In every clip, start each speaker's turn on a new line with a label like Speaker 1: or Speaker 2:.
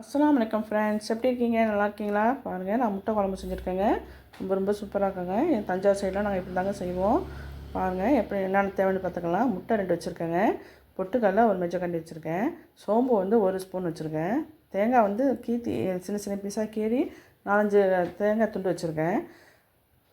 Speaker 1: அஸ்லாம் வணக்கம் ஃப்ரெண்ட்ஸ் எப்படி இருக்கீங்க? நல்லா இருக்கீங்களா? பாருங்கள் நான் முட்டை குழம்பு செஞ்சுருக்கேங்க. ரொம்ப ரொம்ப சூப்பராக இருக்குங்க. என் தஞ்சாவூர் சைடில் நாங்கள் இப்படி தாங்க செய்வோம். பாருங்கள் எப்படி என்னென்ன தேவைன்னு பார்த்துக்கலாம். முட்டை ரெண்டு வச்சுருக்கேங்க. பொட்டுக்கடலை ஒரு மெஜக்கண்டி வச்சுருக்கேன். சோம்பு வந்து ஒரு ஸ்பூன் வச்சுருக்கேன். தேங்காய் வந்து கீத்தி சின்ன சின்ன பீஸாக கீறி நாலஞ்சு தேங்காய் துண்டு வச்சுருக்கேன்.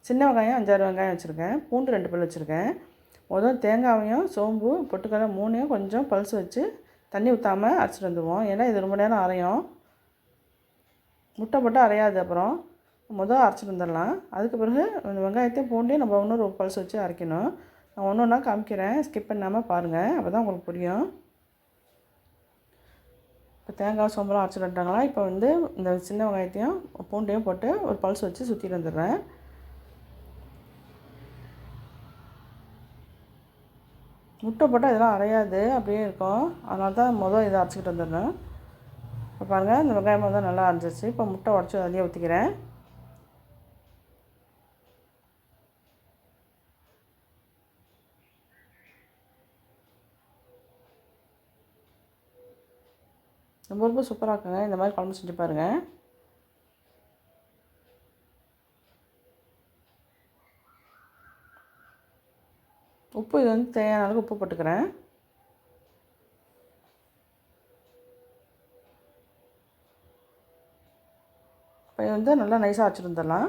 Speaker 1: சின்ன வெங்காயம் அஞ்சாறு வெங்காயம் வச்சுருக்கேன். பூண்டு ரெண்டு பல் வச்சுருக்கேன். முதல் தேங்காவையும் சோம்பு பொட்டுக்கடலை மூணையும் கொஞ்சம் பல்ஸ் வச்சு தண்ணி ஊற்றாமல் அரைச்சிட்டு வந்துடுவோம் ஏன்னா இது ரொம்ப நேரம் அரையும். முட்டை போட்டு அரையாது அப்புறம். மொதல் அரைச்சிட்டு வந்துடலாம். அதுக்கு பிறகு இந்த வெங்காயத்தையும் பூண்டையும் நம்ம இன்னொரு பல்ஸ் வச்சு அரைக்கணும். நான் ஒன்று ஒன்றா காமிக்கிறேன். ஸ்கிப் பண்ணாமல் பாருங்கள் அப்போ தான் உங்களுக்கு புரியும். இப்போ தேங்காய் சோம்பலாம் அரைச்சிட்டு வந்துட்டாங்களா? இப்போ வந்து இந்த சின்ன வெங்காயத்தையும் பூண்டையும் போட்டு ஒரு பல்ஸ் வச்சு சுற்றிட்டு வந்துடுறேன். முட்டை போட்டால் இதெல்லாம் அரையாது அப்படியே இருக்கும். அதனால தான் மொதல் இதை அரைச்சிக்கிட்டு வந்துடுறேன். இப்போ பாருங்கள் இந்த வெங்காயம் வந்து நல்லா அரைஞ்சிச்சு இப்போ முட்டை உடச்சி அதிலே ஊற்றிக்கிறேன் ரொம்ப ரொம்ப சூப்பராக இருக்குங்க. இந்த மாதிரி குழம்பு செஞ்சு பாருங்கள் உப்பு இது வந்து தேவையான அளவுக்கு உப்பு போட்டுக்கிறேன். இப்போ இது வந்து நல்லா நைஸாக அரைச்சிட்டு வந்துடலாம்.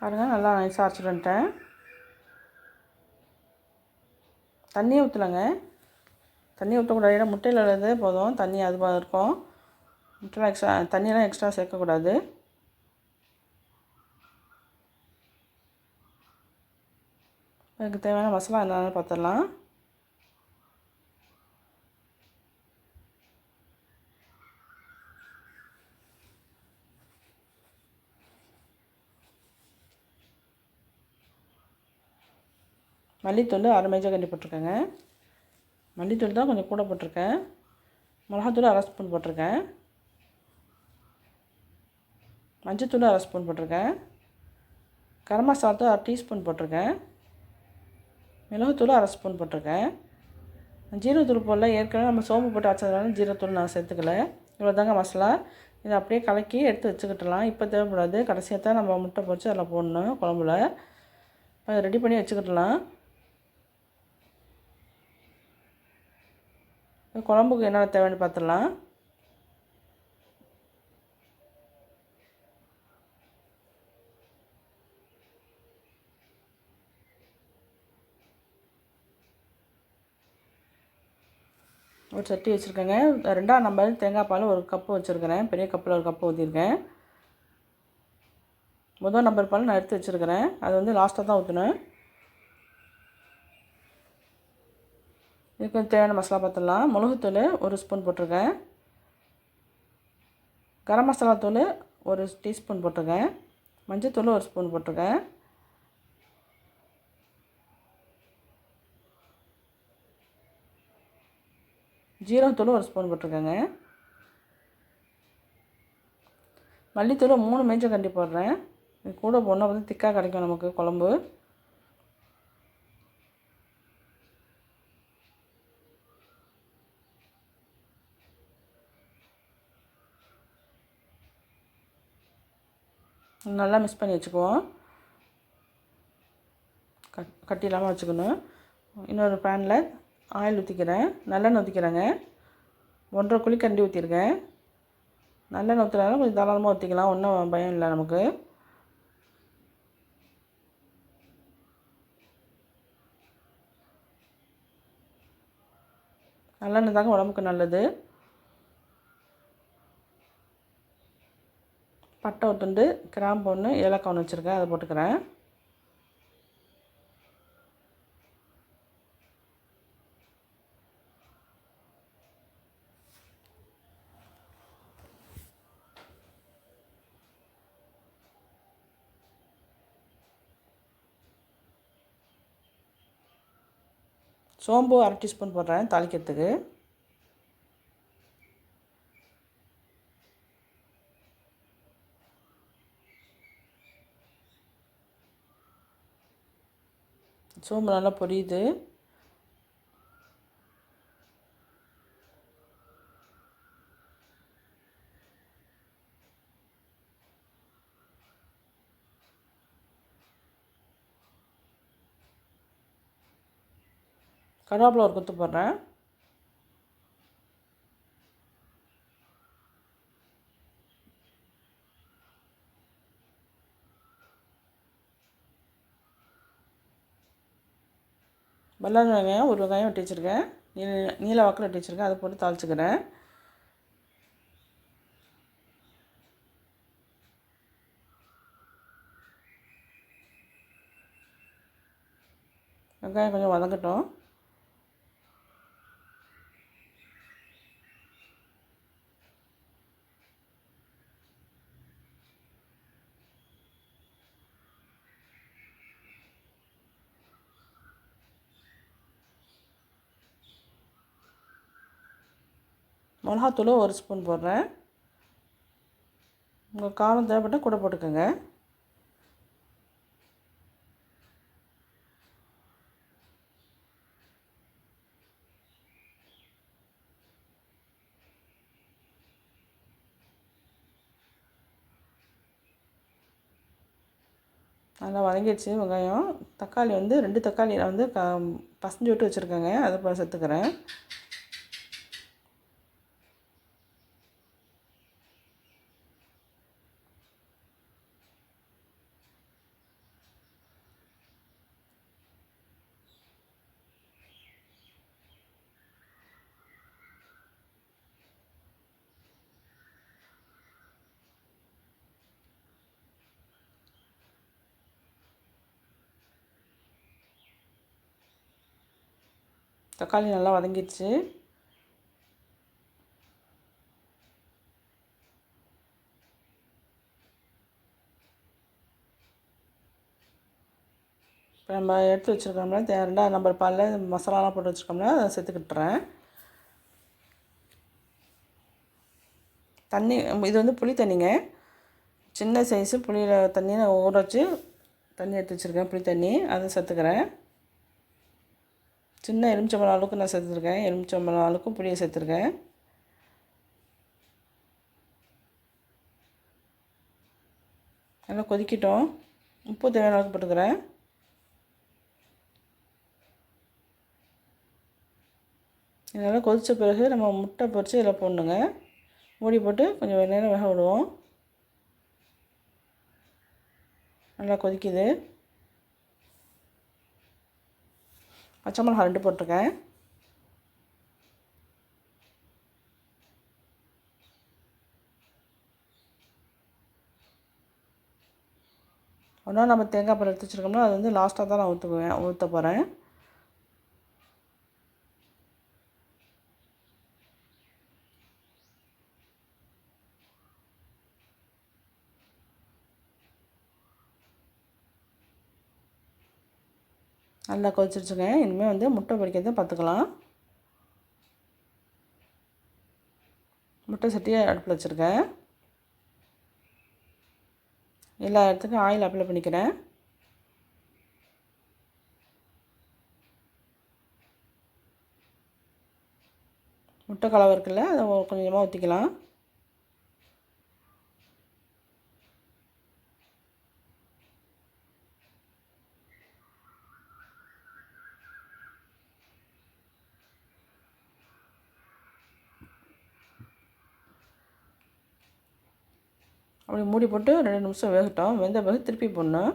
Speaker 1: பாருங்க நல்லா நைஸாக அரைச்சிட்டு வந்துட்டேன். தண்ணியே ஊற்றலைங்க தண்ணி ஊற்றக்கூடாது முட்டையில் உள்ளது போதும். தண்ணி அது இருக்கும். முட்டைலாம் எக்ஸ்ட்ரா தண்ணியெல்லாம் எக்ஸ்ட்ரா சேர்க்கக்கூடாது. அதுக்கு தேவையான மசாலா என்னென்னு பார்த்துடலாம் மல்லித்தூள் அரை மேஜா கண்டி போட்டிருக்கேங்க. மல்லித்தூள் தான் கொஞ்சம் கூட போட்டிருக்கேன். மிளகாத்தூள் அரை ஸ்பூன் போட்டிருக்கேன். மஞ்சத்தூள் அரை ஸ்பூன் போட்டிருக்கேன். கரம் மசாலா அரை டீஸ்பூன் போட்டிருக்கேன். மிளகுத்தூள் அரை ஸ்பூன் போட்டிருக்கேன். ஜீரகத்தூள் போடல. ஏற்கனவே நம்ம சோம்பு போட்டு அரைச்சதுனால ஜீரகத்தூள் நான் சேர்த்துக்கல. இவ்வளோ தாங்க மசாலா. இதை அப்படியே கலக்கி எடுத்து வச்சுக்கிட்டலாம். இப்போ தேவைப்படாது. கடைசியாக தான் நம்ம முட்டை பொறிச்சு அதில் போடணும் குழம்புல. அதை ரெடி பண்ணி வச்சுக்கிட்டலாம். குழம்புக்கு என்னென்ன தேவைன்னு பார்த்துடலாம். ஒரு சட்டி வச்சுருக்கேங்க. ரெண்டாம் நம்பர் தேங்காய் பால் ஒரு கப்பு வச்சுருக்கிறேன். பெரிய கப்பில் ஒரு கப்பு ஊற்றிருக்கேன் முதல் நம்பர் பால் நான் எடுத்து வச்சுருக்கிறேன். அது வந்து லாஸ்ட்டாக தான் ஊற்றணும் இதுக்கு தேவையான மசாலா பார்த்துடலாம் மிளகுத்தூள் ஒரு ஸ்பூன் போட்டிருக்கேன். கரம் மசாலா தூள் ஒரு டீஸ்பூன் போட்டிருக்கேன். மஞ்சத்தூள் ஒரு ஸ்பூன் போட்டிருக்கேன். ஜீரகத்தூள் ஒரு ஸ்பூன் போட்டிருக்கேங்க. மல்லித்தூள் மூணு மேஞ்சை கண்டி போடுறேன். இது கூட போனால் வந்து திக்காக கிடைக்கும் நமக்கு குழம்பு. நல்லா மிக்ஸ் பண்ணி வச்சுக்குவோம். கட் கட்டி இல்லாமல் வச்சுக்கணும். இன்னொரு பேனில் ஆயில் ஊற்றிக்கிறேன் நல்லெண்ணெய் ஊற்றிக்கிறேங்க ஒன்றரை குழி கண்டி ஊற்றிருக்கேன் நல்லெண்ணெய் ஊற்றுனாலும் கொஞ்சம் தாராளமாக ஊற்றிக்கலாம் ஒன்றும் பயம் இல்லை நமக்கு. நல்லெண்ணெய் தாங்க உடம்புக்கு நல்லது. பட்டை ஒரு துண்டு கிராம்பு ஒன்று ஏலக்காய் ஒன்று வச்சுருக்கேன். அதை போட்டுக்கிறேன். சோம்பு அரை டீஸ்பூன் போடுறேன் தாளிக்கிறதுக்கு. சோம்பு நல்லா பொரியுது. கருவேப்பிலை ஒரு கொத்து போடுறேன். பல்லாரி வெங்காயம் ஒரு வெங்காயம் வெட்டி வச்சுருக்கேன். நீல நீல வாக்கில் வெட்டி வச்சுருக்கேன். அதை போட்டு தாளிச்சுக்கிறேன். வெங்காயம் கொஞ்சம் வதங்கட்டும். மிளகாத்தூளும் ஒரு ஸ்பூன் போடுறேன். உங்கள் காரம் தேவைப்பட்டால் கூட போட்டுக்கோங்க. நல்லா வதங்கிடுச்சு வெங்காயம். தக்காளி வந்து ரெண்டு தக்காளி நான் வந்து க பசஞ்சு விட்டு வச்சுருக்கேங்க. அதை சேர்த்துக்கிறேன். தக்காளி நல்லா வதங்கிடுச்சு. இப்போ நம்ம எடுத்து வச்சுருக்கோம்ல தே ரெண்டாவது நம்பர் பாலில் மசாலாலாம் போட்டு வச்சுருக்கோம்ல அதை சேர்த்துக்கிட்டுறேன். தண்ணி இது வந்து புளி தண்ணிங்க. சின்ன சைஸு புளியில் தண்ணியை நான் ஊற வச்சு தண்ணி எடுத்து வச்சுருக்கேன் புளி தண்ணி. அதை சேர்த்துக்கிறேன். சின்ன எலுமிச்சம்பழம் அளவுக்கு நான் சேர்த்துருக்கேன். எலுமிச்சம்பழம் அளவுக்கும் புளியை சேர்த்துருக்கேன். நல்லா கொதிக்கட்டும். உப்பு தேவையான அளவுக்கு போட்டுக்கிறேன். இதெல்லாம் கொதித்த பிறகு நம்ம முட்டை பொரித்து இதில் போடணுங்க. மூடி போட்டு கொஞ்சம் நேரம் வேக விடுவோம். நல்லா கொதிக்குது. பச்சை மிளகா ரெண்டு போட்டிருக்கேன். ஒன்றா நம்ம தேங்காய் பால் எடுத்து வச்சுருக்கோம்னா அது வந்து லாஸ்ட்டாக தான் நான் ஊற்றுக்குவேன் ஊற்ற போகிறேன் நல்லா கொதிச்சிருச்சுங்க. இனிமேல் வந்து முட்டை பொரிக்கிறத பார்த்துக்கலாம். முட்டை சட்டியை அடுப்பில் வச்சுருக்கேன். எல்லா இடத்துக்கும் ஆயில் அப்ளை பண்ணிக்கிறேன். முட்டை கலவை இருக்குல்ல அதை கொஞ்சமாக ஊற்றிக்கலாம் அப்படி மூடி போட்டு ரெண்டு நிமிஷம் வேகட்டும். வெந்த பிறகு திருப்பி போடணும்.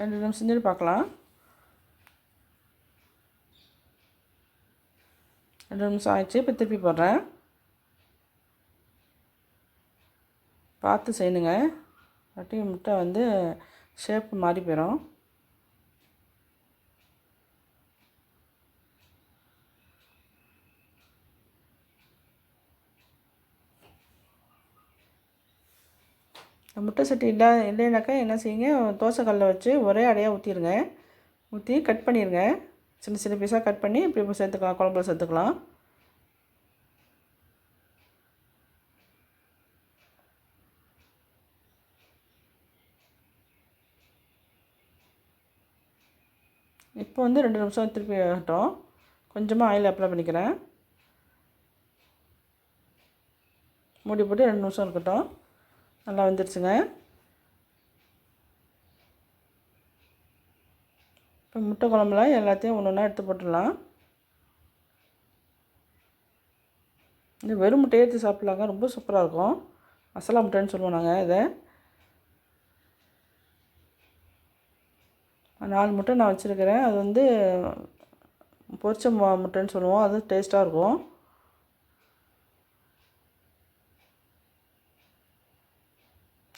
Speaker 1: ரெண்டு நிமிஷம் செஞ்சுட்டு பார்க்கலாம். ரெண்டு நிமிஷம் ஆயிடுச்சு. இப்போ திருப்பி போடுறேன். பார்த்து செய்யணுங்க. வட்டி முட்டை வந்து ஷேப் மாறி போயிடும் முட்டை சட்டி இல்லை இல்லைனாக்கா என்ன செய்யுங்க தோசை தோசைக்கல்லில் வச்சு ஒரே அடையாக ஊற்றிடுங்க ஊற்றி கட் பண்ணிடுங்க சின்ன சின்ன பீஸாக கட் பண்ணி இப்படி சேர்த்துக்கலாம் குழம்புல சேர்த்துக்கலாம். இப்போ வந்து ரெண்டு நிமிஷம் திருப்பி ஆகட்டும். கொஞ்சமாக ஆயில் அப்ளை பண்ணிக்கிறேன். மூடி போட்டு ரெண்டு நிமிஷம் இருக்கட்டும். நல்லா வந்துருச்சுங்க. இப்போ முட்டை குழம்புல எல்லாத்தையும் ஒன்று ஒன்றா எடுத்து போட்டுடலாம். இந்த வெறும் முட்டையை எடுத்து சாப்பிட்லாங்க. ரொம்ப சூப்பராக இருக்கும். மசாலா முட்டைன்னு சொல்லுவோம் நாங்கள் இதை. நாலு முட்டை நான் வச்சுருக்கிறேன். அது வந்து பொரிச்ச முட்டைன்னு சொல்லுவோம். அது டேஸ்ட்டாக இருக்கும்.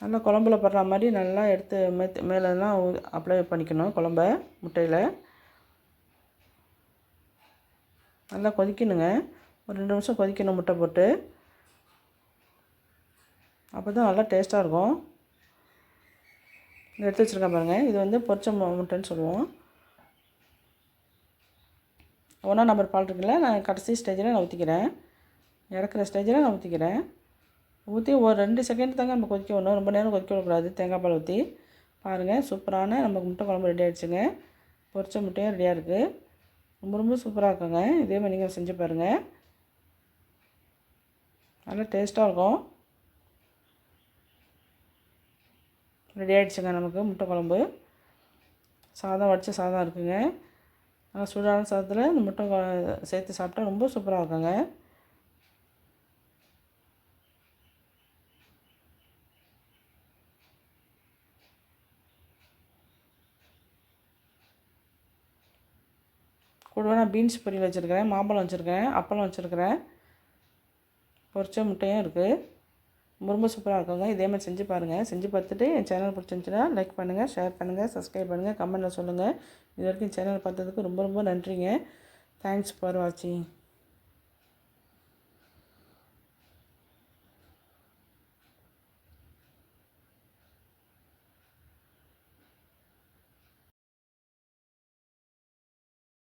Speaker 1: நல்லா குழம்புல படுற மாதிரி நல்லா எடுத்து மேத் மேலெல்லாம் அப்ளை பண்ணிக்கணும் குழம்ப முட்டையில். நல்லா கொதிக்கணுங்க. ஒரு ரெண்டு நிமிஷம் கொதிக்கணும் முட்டை போட்டு. அப்போ தான் நல்லா டேஸ்ட்டாக இருக்கும். எடுத்து வச்சுருக்கேன் பாருங்கள் இது வந்து பொரிச்ச முட்டைன்னு சொல்லுவோம். ஒன்றா நம்பர் பால் இருக்குல்ல நான் கடைசி ஸ்டேஜில் நான் ஊற்றிக்கிறேன் இறக்குற ஸ்டேஜில் நான் ஊற்றிக்கிறேன் ஊற்றி ஒரு ரெண்டு செகண்ட் தாங்க நம்ம கொதிக்க விடணும். ரொம்ப நேரம் கொதிக்க விடக்கூடாது. தேங்காய் பால் ஊற்றி பாருங்கள் சூப்பரான நமக்கு முட்டை குழம்பு ரெடி ஆகிடுச்சுங்க பொரிச்ச முட்டையும் ரெடியாக இருக்குது ரொம்ப ரொம்ப சூப்பராக இருக்குங்க. இதே மாதிரி நீங்கள் செஞ்சு பாருங்கள் நல்லா டேஸ்ட்டாக இருக்கும். ரெடி ஆகிடுச்சுங்க நமக்கு முட்டை குழம்பு. சாதம் வடித்த சாதம் இருக்குங்க. நல்லா சூடான சாதத்தில் இந்த முட்டை சேர்த்து சாப்பிட்டா ரொம்ப சூப்பராக இருக்குங்க. கூடவே நான் பீன்ஸ் பொரியல் வச்சுருக்கிறேன் மாம்பழம் வச்சுருக்கேன் அப்பளம் வச்சுருக்கிறேன். பொரிச்ச முட்டையும் இருக்குது ரொம்ப சூப்பராக இருக்குங்க. இதே மாதிரி செஞ்சு பாருங்கள் செஞ்சு பார்த்துட்டு என் சேனல் பிடிச்சிருந்துச்சுன்னா லைக் பண்ணுங்கள் ஷேர் பண்ணுங்கள் சப்ஸ்கிரைப் பண்ணுங்கள் கமெண்ட்டில் சொல்லுங்கள் இது வரைக்கும் சேனல் பார்த்ததுக்கு ரொம்ப ரொம்ப நன்றிங்க. தேங்க்ஸ் ஃபார் வாட்சிங்